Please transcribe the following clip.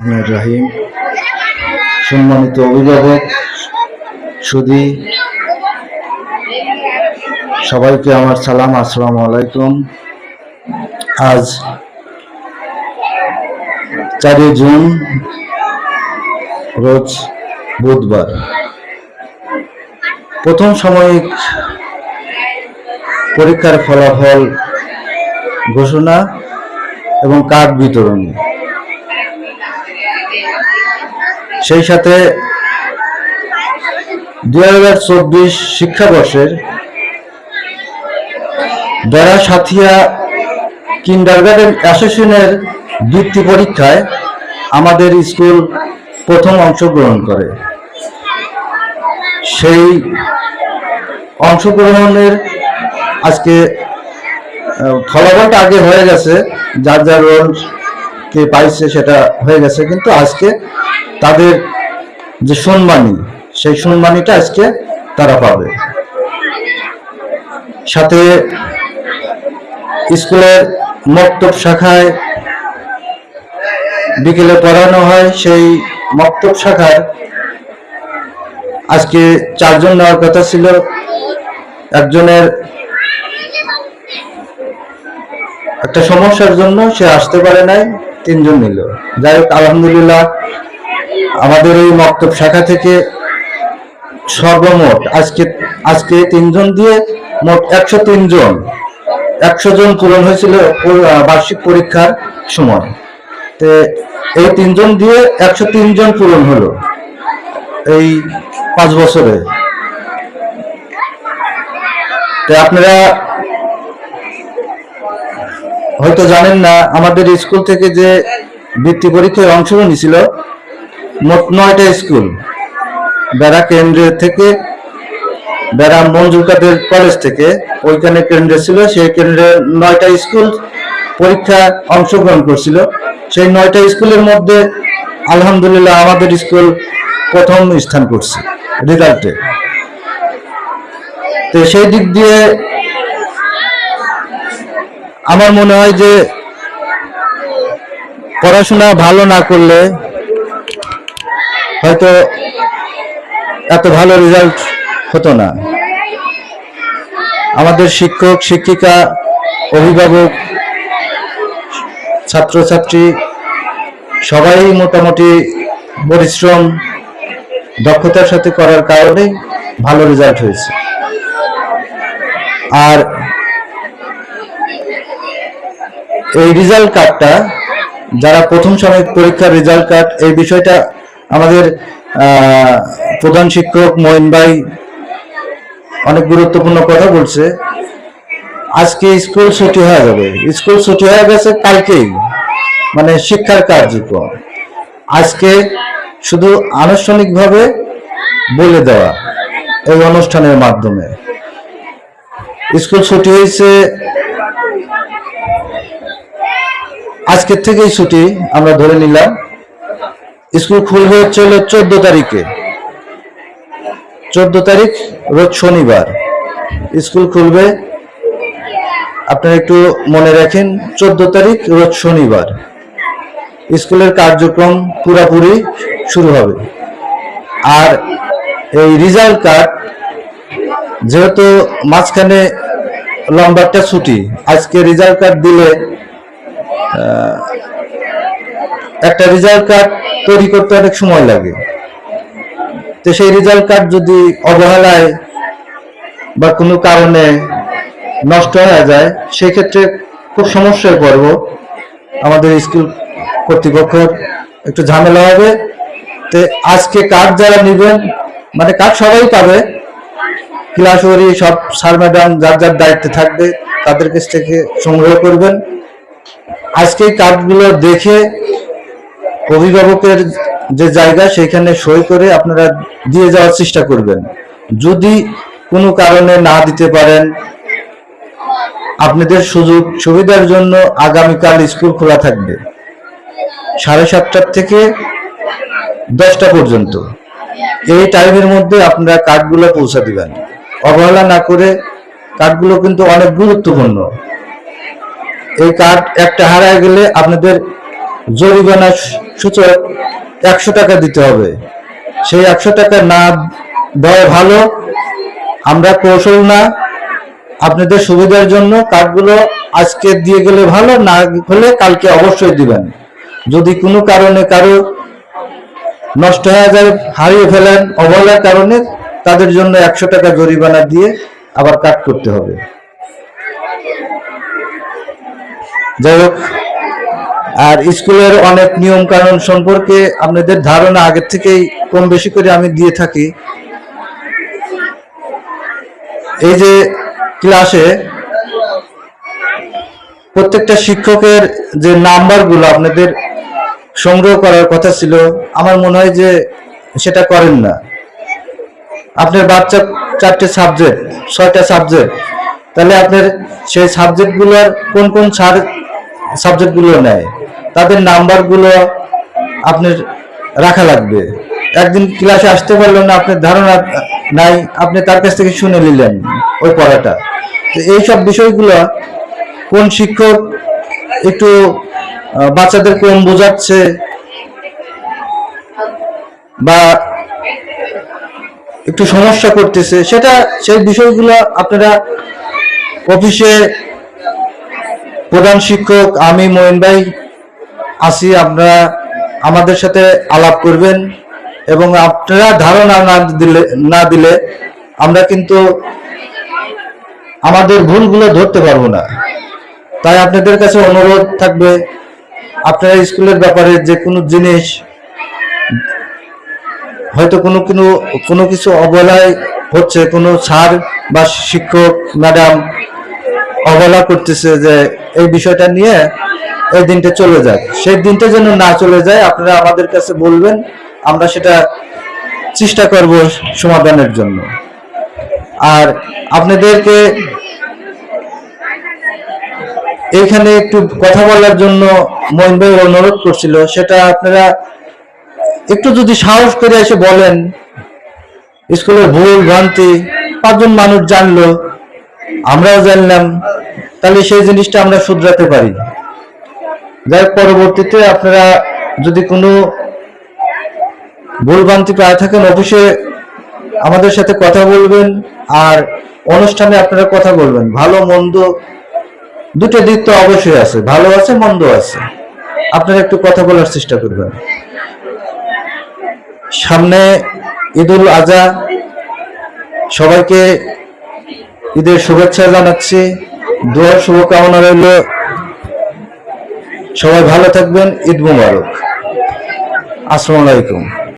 রাহিম। সম্মানিত অভিভাবক সুদী সবাইকে আমার সালাম, আসসালামু আলাইকুম। আজ চারই জুন, রোজ বুধবার। প্রথম সাময়িক পরীক্ষার ফলাফল ঘোষণা এবং কার্ড বিতরণী। সেই সাথে দুই হাজার চব্বিশ শিক্ষাবর্ষের বেড়া সাথিয়া কিন্ডারগার্ডেন অ্যাসোসিয়েশনের বৃত্তি পরীক্ষায় আমাদের স্কুল প্রথম অংশগ্রহণ করে। সেই অংশগ্রহণের আজকে ফলাফলটা আগে হয়ে গেছে, যার যার রোল কে পাইছে সেটা হয়ে গেছে, কিন্তু আজকে তাদের যে সম্মানী, সেই সম্মানীটা আজকে তারা পাবে। সাথে স্কুলের মক্তব শাখায় বিকেলে পড়ানো হয়, সেই মক্তব শাখার আজকে চারজন নেওয়ার কথা ছিল। একজনের একটা সমস্যার জন্য সে আসতে পারে নাই। তিনজন নিল। যাই হোক, আলহামদুলিল্লাহ আমাদের এই মক্তব শাখা থেকে সর্বমোট আজকে আজকে তিনজন দিয়ে মোট একশো জন একশো জন পূরণ হয়েছিল বার্ষিক পরীক্ষার সময়। তো এই তিনজন দিয়ে একশো জন পূরণ হলো এই পাঁচ বছরে। তো আপনারা হয়তো জানেন না, আমাদের স্কুল থেকে যে বৃত্তি পরীক্ষায় অংশগ্রহণ ছিল মোট নয়টা স্কুল, বেড়া কেন্দ্র থেকে বেড়া মঞ্জুর কাদের কলেজ থেকে, ওইখানে কেন্দ্র ছিল, সেই কেন্দ্রে নয়টা স্কুল পরীক্ষা অংশগ্রহণ করছিল। সেই নয়টা স্কুলের মধ্যে আলহামদুলিল্লাহ আমাদের স্কুল প্রথম স্থান করছে, রেজাল্টে। তো সেই দিক দিয়ে আমার মনে হয় যে পড়াশোনা ভালো না করলে হয়তো এত ভালো রেজাল্ট হতো না। আমাদের শিক্ষক, শিক্ষিকা, অভিভাবক, ছাত্রছাত্রী সবাই মোটামুটি পরিশ্রম, দক্ষতার সাথে করার কারণে ভালো রেজাল্ট হয়েছে। আর এই রেজাল্ট কার্ডটা যারা প্রথম সাময়িক পরীক্ষার রেজাল্ট কার্ড এই বিষয়টা আমাদের প্রধান শিক্ষক মঈন ভাই অনেক গুরুত্বপূর্ণ কথা বলছে। আজকে স্কুল ছুটি হয়ে যাবে। স্কুল ছুটি হয়ে গেছে কালকেই মানে শিক্ষার কার্যক্রম। আজকে শুধু আনুষ্ঠানিকভাবে বলে দেওয়া এই অনুষ্ঠানের মাধ্যমে। স্কুল ছুটি হয়েছে আজকের থেকেই ছুটি, আমরা ধরে নিলাম। স্কুল খুলবে হচ্ছে হলো চোদ্দ তারিখে। চোদ্দ তারিখ, রোজ শনিবার। স্কুল খুলবে, আপনারা একটু মনে রাখেন, চোদ্দ তারিখ, রোজ শনিবার। স্কুলের কার্যক্রম পুরাপুরি শুরু হবে। আর এই রেজাল্ট কার্ড, যেহেতু মাঝখানে লম্বা একটা ছুটি, আজকে রেজাল্ট কার্ড দিলে একটা রেজাল্ট কার্ড তৈরি করতে অনেক সময় লাগে। তো সেই রেজাল্ট কার্ড যদি অবহেলায় বা কোনো কারণে নষ্ট হয়ে যায়, সেক্ষেত্রে খুব সমস্যায় পড়ব। আমাদের স্কুল কর্তৃপক্ষের একটু ঝামেলা হবে। তো আজকে কার্ড যারা নেবেন মানে কার্ড সবাই পাবে। ক্লাস ওরি সব স্যার ম্যাডাম যার যার দায়িত্বে থাকবে, তাদের কাছ থেকে সংগ্রহ করবেন। আজকে কার্ডগুলো দেখে অভিভাবকের যে জায়গা, সেখানে সই করে আপনারা দিয়ে যাওয়ার চেষ্টা করবেন। যদি কোনো কারণে না দিতে পারেন, আপনাদের সুযোগ সুবিধার জন্য আগামীকাল স্কুল খোলা থাকবে। সাড়ে সাতটার থেকে দশটা পর্যন্ত। এই টাইমের মধ্যে আপনারা কার্ডগুলো পৌঁছে দিবেন। অবহেলা না করে কার্ডগুলো কিন্তু অনেক গুরুত্বপূর্ণ। এই কার্ড একটা হারায় গেলে আপনাদের জরিমানা সূচক একশো টাকা দিতে হবে। সেই একশো টাকা না দেওয়া ভালো, আমরা কৌশল না, আপনাদের সুবিধার জন্য কার্ডগুলো আজকে দিয়ে গেলে ভালো, না হলে কালকে অবশ্যই দিবেন। যদি কোনো কারণে কারও নষ্ট হয়ে যায়, হারিয়ে ফেলেন অবহেলার কারণে, তাদের জন্য একশো টাকা জরিমানা দিয়ে আবার কাট করতে হবে। যাই হোক, আর স্কুলের অনেক নিয়ম কানুন সম্পর্কে আপনাদের ধারণা আগের থেকেই কম বেশি করে আমি দিয়ে থাকি। এই যে ক্লাসে প্রত্যেকটা শিক্ষকের যে নাম্বারগুলো আপনাদের সংগ্রহ করার কথা ছিল, আমার মনে হয় যে সেটা করেন না। আপনার বাচ্চা চারটে সাবজেক্ট ছয়টা সাবজেক্ট তাহলে আপনার সেই সাবজেক্টগুলোর কোন কোন সার সাবজেক্টগুলো নেয়। তাদের নাম্বারগুলো আপনার রাখা লাগবে। একদিন ক্লাসে আসতে পারলেন না, আপনার ধারণা নাই, আপনি তার কাছ থেকে শুনে নিলেন ওই পড়াটা। তো এইসব বিষয়গুলো কোন শিক্ষক একটু বাচ্চাদের কম বোঝাচ্ছে বা একটু সমস্যা করতেছে, সেটা সেই বিষয়গুলো আপনারা অফিসে প্রধান শিক্ষক আমি মঈন ভাই আসি আপনারা আমাদের সাথে আলাপ করবেন এবং আপনারা ধারণা না দিলে না দিলে আমরা কিন্তু আমাদের ভুলগুলো ধরতে পারব না। তাই আপনাদের কাছে অনুরোধ থাকবে, আপনারা স্কুলের ব্যাপারে যে কোনো জিনিস, হয়তো কোনো কোনো কোনো কিছু অবহেলায় হচ্ছে, কোনো স্যার বা শিক্ষক, ম্যাডাম অবহেলা করতেছে যে এই বিষয়টা নিয়ে এই দিনটা চলে যাক সেই দিনটা যেন না চলে যায়, আপনারা আমাদের কাছে বলবেন, আমরা সেটা চেষ্টা করব সমাধানের জন্য। আর আপনাদেরকে এখানে একটু কথা বলার জন্য মহিন ভাই অনুরোধ করছিল, সেটা আপনারা একটু যদি সাহস করে এসে বলেন, স্কুলের ভুল ভ্রান্তি, পাঁচজন মানুষ জানলো, আমরাও জানলাম তাহলে সেই জিনিসটা আমরা শুধরাতে পারি। হোক, পরবর্তীতে আপনারা যদি কোনো ভুল ভ্রান্তি পায় থাকেন অফিসে আমাদের সাথে কথা বলবেন আর অনুষ্ঠানে আপনারা কথা বলবেন। ভালো মন্দ দুটো দিক তো অবশ্যই আছে। ভালো আছে মন্দ আছে। আপনারা একটু কথা বলার চেষ্টা করবেন। সামনে ঈদুল আজহা সবাইকে ঈদের শুভেচ্ছা জানাচ্ছি। দোয়ার শুভকামনা রইল। সবাই ভালো থাকবেন ঈদ মুবারক। আসসালামু আলাইকুম।